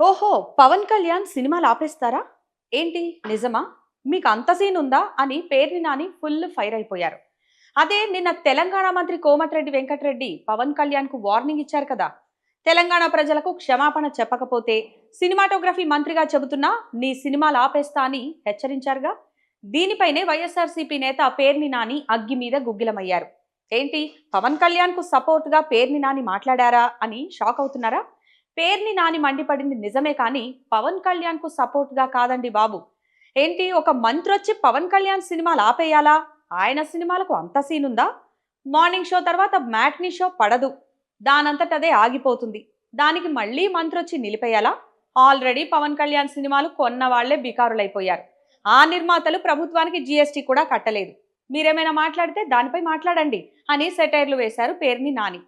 ఓహో పవన్ కళ్యాణ్ సినిమాలు ఆపేస్తారా? ఏంటి? నిజమా? మీకు అంత సీన్ ఉందా? అని పేర్ని నాని ఫుల్ ఫైర్ అయిపోయారు. అదే నిన్న తెలంగాణ మంత్రి కోమటిరెడ్డి వెంకటరెడ్డి పవన్ కళ్యాణ్కు వార్నింగ్ ఇచ్చారు కదా. తెలంగాణ ప్రజలకు క్షమాపణ చెప్పకపోతే సినిమాటోగ్రఫీ మంత్రిగా చెబుతున్నా నీ సినిమాలు ఆపేస్తా అని హెచ్చరించారుగా? దీనిపైనే వైఎస్ఆర్సీపీ నేత పేర్ని నాని అగ్గి మీద గుగ్గిలమయ్యారు. ఏంటి? పవన్ కళ్యాణ్కు సపోర్ట్గా పేర్ని నాని మాట్లాడారా? అని షాక్ అవుతున్నారా? పేర్ని నాని మండిపడింది నిజమే కానీ పవన్ కళ్యాణ్కు సపోర్ట్గా కాదండి బాబు. ఏంటి ఒక మంత్రి వచ్చి పవన్ కళ్యాణ్ సినిమాలు ఆపేయాలా? ఆయన సినిమాలకు అంత సీనుందా? మార్నింగ్ షో తర్వాత మ్యాట్నీ షో పడదు. దానంతట అదే ఆగిపోతుంది. దానికి మళ్ళీ మంత్రి వచ్చి నిలిపేయాలా? ఆల్రెడీ పవన్ కళ్యాణ్ సినిమాలు కొన్న వాళ్ళే బికారులైపోయారు. ఆ నిర్మాతలు ప్రభుత్వానికి జీఎస్టీ కూడా కట్టలేదు. మీరేమైనా మాట్లాడితే దానిపై మాట్లాడండి అని సెటైర్లు వేశారు పేర్ని నాని.